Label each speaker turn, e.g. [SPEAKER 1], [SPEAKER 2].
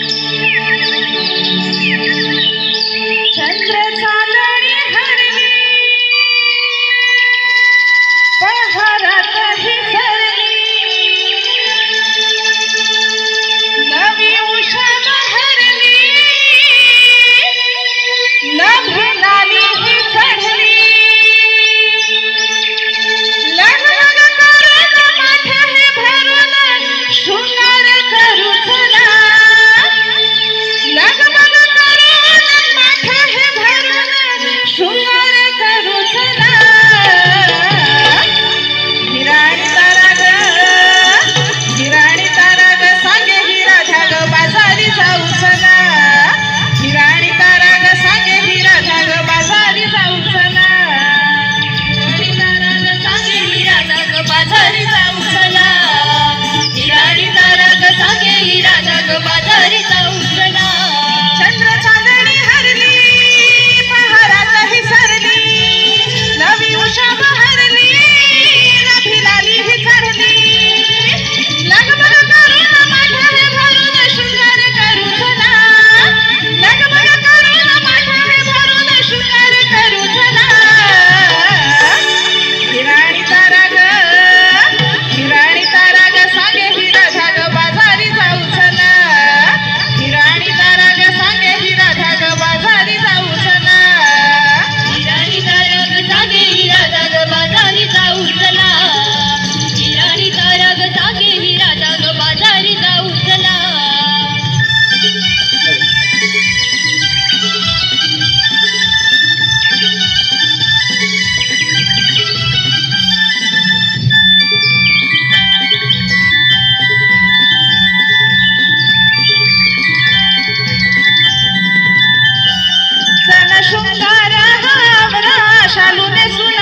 [SPEAKER 1] Thank you. শালুনে শুনে